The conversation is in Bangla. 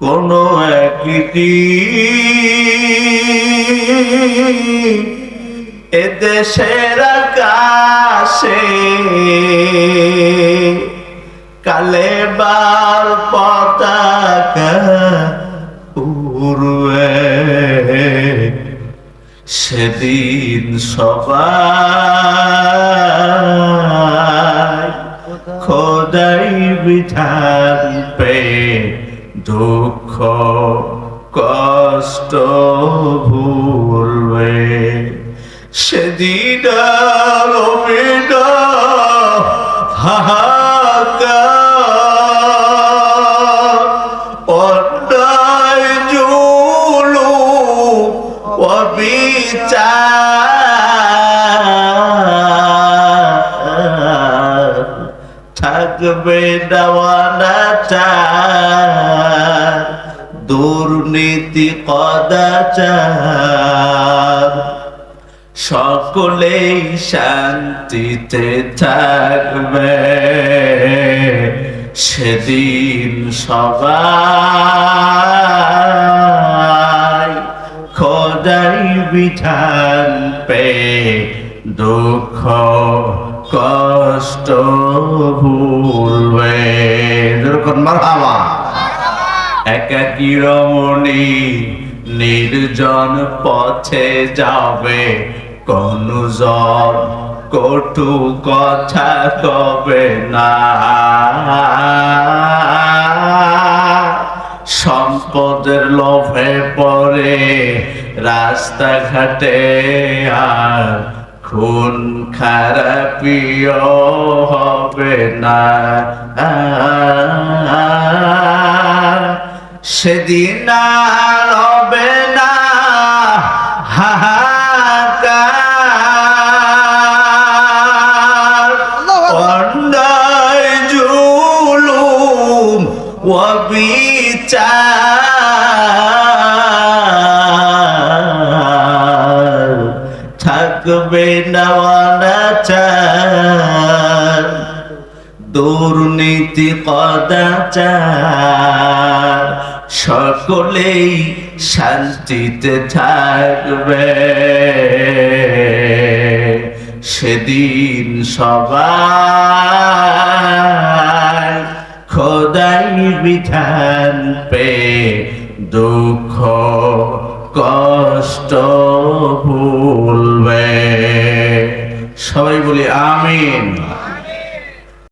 কোন একদিন এদেশের আকাশে কালেবার পতাকা উড়বে। সেদিন সবাই খোদাই বিধান পে দুঃখ কষ্ট ভুলবে। সেদিন অন্যায় জুলু অবিচার থাকবে দেওয়ানা দুর্নীতি কদাচার সকলেই শান্তিতে থাকবে সেদিন সবাই খোদাই বিধান পে দুঃখ, কষ্ট ভুলবে। মারহাবা। একাকি নির্জন পথে যাবে কোন জন কটু কথা কবে না। সম্পদের লোভে পড়ে রাস্তাঘাটে আর খুন খারাপিও হবে না। সেদিন আর হবে না। হাহাকার। অন্যায় জুলুম অবিচার থাকবে দুর্নীতি কদাচার সকলেই শান্তিতে থাকবে। সেদিন সবাই খোদাই বিধান পে দুঃখ কষ্ট বলি আমিন